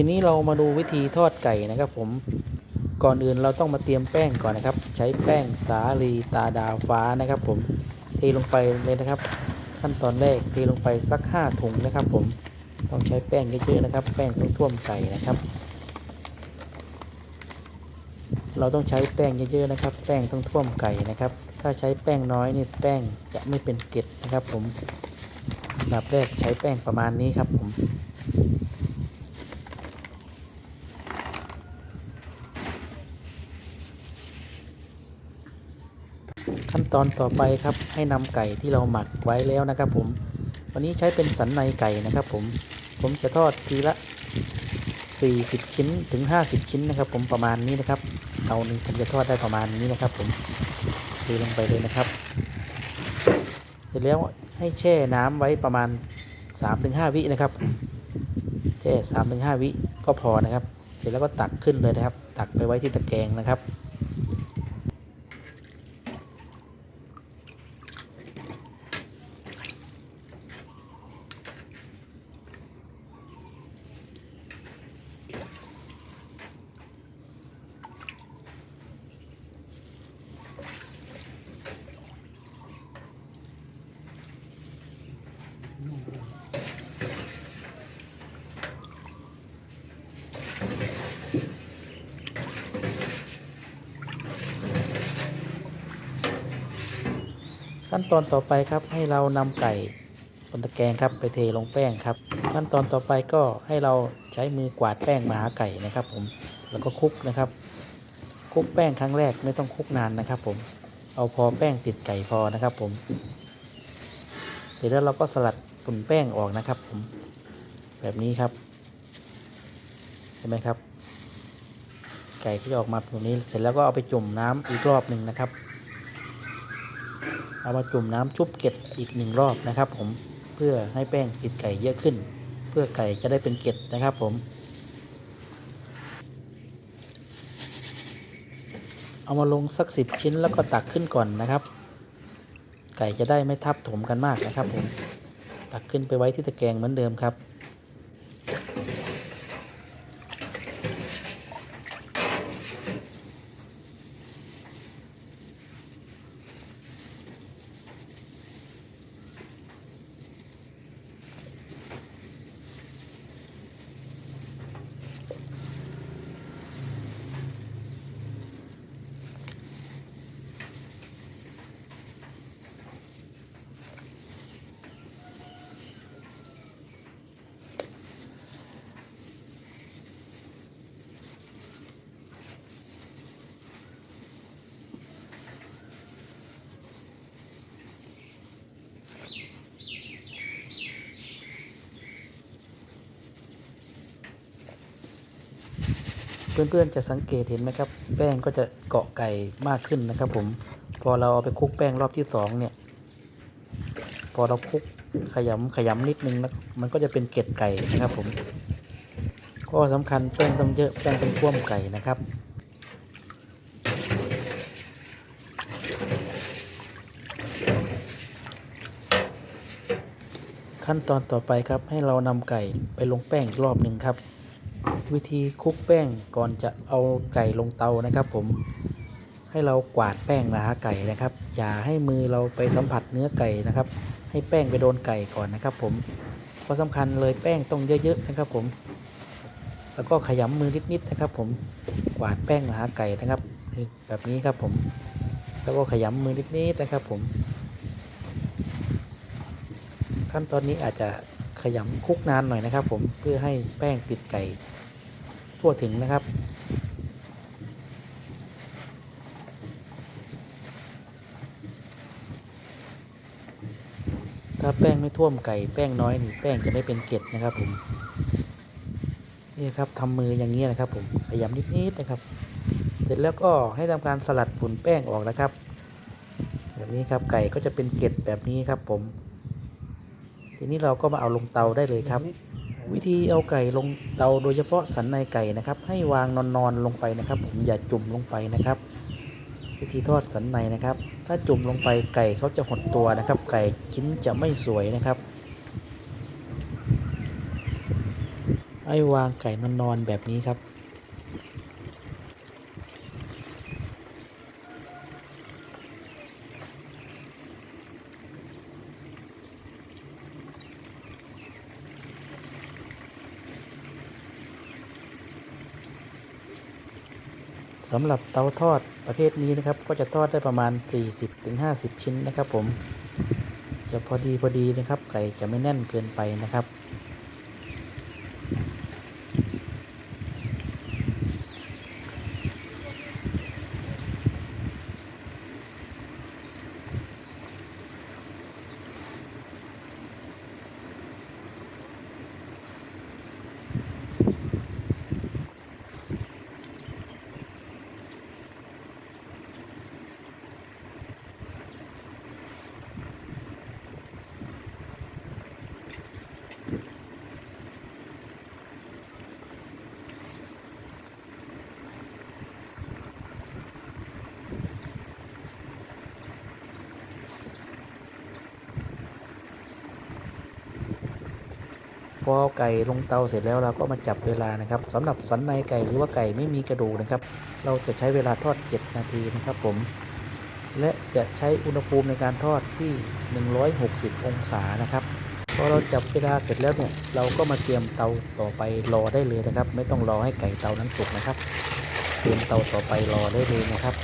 ทีนี้เรามาดูวิธีทอดไก่นะครับผมก่อนอื่นเราต้องมาเตรียมแป้งก่อนนะครับ ใช้แป้งสาลีตาดาวฟ้านะครับ ผมเทลงไปเลยนะครับ ขั้นตอนแรกเทลงไปสักห้าถุงนะครับ ผมต้องใช้แป้งเยอะๆนะครับ แป้งต้องท่วมไก่นะครับ เราต้องใช้แป้งเยอะๆนะครับ แป้งต้องท่วมไก่นะครับ ถ้าใช้แป้งน้อยนี่แป้งจะไม่เป็นเกล็ดนะครับ ผมอันดับแรกใช้แป้งประมาณนี้ครับผม ขั้นตอนต่อไปครับให้นำไก่ที่เราหมักไว้แล้วนะครับผม วันนี้ใช้เป็นสันในไก่นะครับผม ผมจะทอดทีละ 40 ชิ้นถึง 50 ชิ้นนะครับ ผมประมาณนี้นะครับเตาหนึ่งผมจะทอดได้ประมาณนี้นะครับ ผมเทลงไปเลยนะครับ เสร็จแล้วให้แช่น้ำไว้ประมาณ 3-5 วินะครับแช่3-5 วิก็พอนะครับ เสร็จแล้วก็ตักขึ้นเลยนะครับ ตักไปไว้ที่ตะแกรงนะครับ ขั้นตอนต่อไปครับให้เรานำไก่บนตะแกรงครับไปเทลงแป้งครับ ขั้นตอนต่อไปก็ให้เราใช้มือกวาดแป้งมาหาไก่นะครับ ผมแล้วก็คลุกนะครับคลุกแป้งครั้งแรกไม่ต้องคลุกนานนะครับ ผมเอาพอแป้งติดไก่พอนะครับ ผมเสร็จแล้วเราก็สลัดฝุ่นแป้งออกนะครับ ผม แบบนี้ครับเห็นไหมครับ ไก่ก็จะออกมาแบบนี้เสร็จแล้วก็เอาไปจุ่มน้ำอีกรอบหนึ่งนะครับ เอามาจุ่มน้ำชุบเกล็ดอีกหนึ่งรอบนะครับ ผมเพื่อให้แป้งติดไก่เยอะขึ้น เพื่อไก่จะได้เป็นเกล็ดนะครับ ผม เอามาลงสักสิบชิ้นแล้วก็ตักขึ้นก่อนนะครับ ไก่จะได้ไม่ทับถมกันมากนะครับ ผมตักขึ้นไปไว้ที่ตะแกรงเหมือนเดิมครับ เพื่อนๆจะสังเกตเห็นไหมครับ แป้งก็จะเกาะไก่มากขึ้นนะครับ ผม พอเราเอาไปคลุกแป้งรอบที่สองเนี่ย พอเราคลุกขยำขยำนิดนึงแล้วมันก็จะเป็นเกล็ดไก่นะครับ ผมก็สำคัญแป้งต้องเยอะแป้งต้องท่วมไก่นะครับ ขั้นตอนต่อไปครับให้เรานำไก่ไปลงแป้งอีกรอบหนึ่งครับ วิธีคลุกแป้งก่อนจะเอาไก่ลงเตานะครับ ผมให้เรากวาดแป้งมาหาไก่นะครับ อย่าให้มือเราไปสัมผัสเนื้อไก่นะครับ ให้แป้งไปโดนไก่ก่อนนะครับ ผมเพราะสำคัญเลยแป้งต้องเยอะๆนะครับ ผม แล้วก็ขยำมือนิดๆนะครับ ผมกวาดแป้งมาหาไก่นะครับแบบนี้ครับผม แล้วก็ขยำมือนิดๆนะครับ ผม ขั้นตอนนี้อาจจะขยำคลุกนานหน่อยนะครับ ผมเพื่อให้แป้งติดไก่ ทั่วถึงนะครับ ถ้าแป้งไม่ท่วมไก่แป้งน้อยนี่แป้งจะไม่เป็นเกล็ดนะครับผมนี่ครับทำมืออย่างนี้นะครับ ผมขยำนิดๆนะครับ เสร็จแล้วก็ให้ทำการสลัดฝุ่นแป้งออกนะครับ แบบนี้ครับไก่ก็จะเป็นเกล็ดแบบนี้ครับผม ทีนี้เราก็มาเอาลงเตาได้เลยครับ วิธีเอาไก่ลงเตาโดยเฉพาะสันในไก่นะครับ ให้วางนอนๆลงไปนะครับ ผมอย่าจุ่มลงไปนะครับ วิธีทอดสันในนะครับ ถ้าจุ่มลงไปไก่เขาจะหดตัวนะครับ ไก่ชิ้นจะไม่สวยนะครับใให้วางไก่นอนๆแบบนี้ครับ สำหรับเตาทอดประเภทนี้นะครับ ก็จะทอดได้ประมาณ 40-50 ชิ้นนะครับ ผม จะพอดีพอดีนะครับ ไก่จะไม่แน่นเกินไปนะครับ อไก่ลงเตาเสร็จแล้วเราก็มาจับเวลานะครับสำหรับสันในไก่หรือว่าไก่ไม่มีกระดูกนะครับ เราจะใช้เวลาทอด 7 นาทีนะครับผม และจะใช้อุณหภูมิในการทอดที่ 160 องศานะครับพอเราจับเวลาเสร็จแล้วเนี่ยเราก็มาเตรียมเตาต่อไปรอได้เลยนะครับ ไม่ต้องรอให้ไก่เตานั้นสุกนะครับ เตรียมเตาต่อไปรอได้เลยนะครับ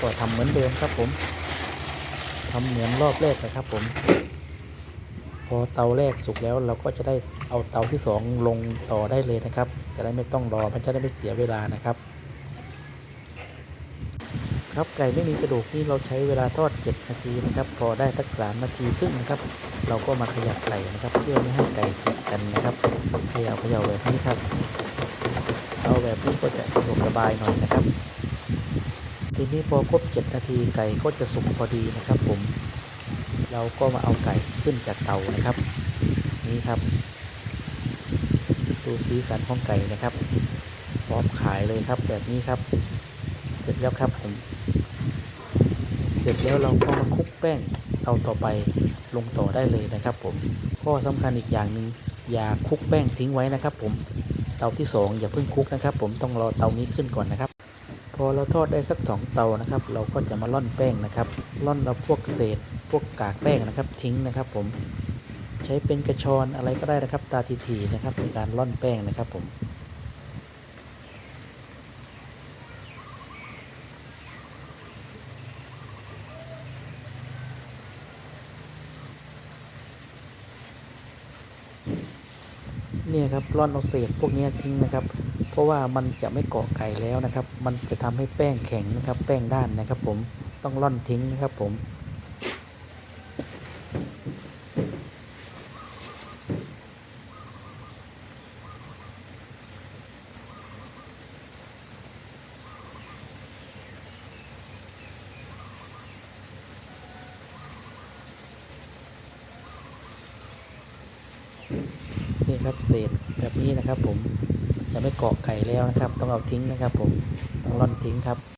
ก็ทำเหมือนเดิมครับผมทำเหมือนรอบแรกนะครับผม พอเตาแรกสุกแล้วเราก็จะได้เอาเตาที่สองลงต่อได้เลยนะครับ จะได้ไม่ต้องรอมันจะได้ไม่เสียเวลานะครับ ครับไก่ไม่มีกระดูกนี่เราใช้เวลาทอด 7 นาทีนะครับ พอได้สักสามนาทีครึ่งนะครับ เราก็มาขยับไก่นะครับ เพื่อไม่ให้ไก่ติดกันนะครับเขย่าเขย่าแบบนี้ครับเอาแบบนี้ก็จะสะดวกสบายหน่อยนะครับ ทีนี้พอครบ 7 นาทีไก่ก็จะสุกพอดีนะครับผม เราก็มาเอาไก่ขึ้นจากเตานะครับ นี่ครับดูสีสันของไก่นะครับพร้อมขายเลยครับแบบนี้ครับ เสร็จแล้วครับผม เสร็จแล้วเราก็มาคลุกแป้งเตาต่อไปลงต่อได้เลยนะครับผมข้อสำคัญอีกอย่างหนึ่งอย่าคลุกแป้งทิ้งไว้นะครับ ผมเตาที่สองอย่าเพิ่งคลุกนะครับ ผมต้องรอเตานี้ขึ้นก่อนนะครับ พอเราทอดได้สักสองเตานะครับ เราก็จะมาล่อนแป้งนะครับล่อนเอาพวกเศษ พวกกากแป้งนะครับ ทิ้งนะครับ ผมใช้เป็นกระชอนอะไรก็ได้นะครับ ตาทีๆนะครับในการล่อนแป้งนะครับ ผมเนี่ยครับร่อนเอาเศษพวกนี้ทิ้งนะครับ เพราะว่ามันจะไม่เกาะไก่แล้วนะครับ มันจะทำให้แป้งแข็งนะครับ แป้งด้านนะครับ ผมต้องร่อนทิ้งนะครับ ผม นี่ครับเศษแบบนี้นะครับผม จะไม่เกาะไข่แล้วนะครับ ต้องเอาทิ้งนะครับผมต้องร่อนทิ้งครับ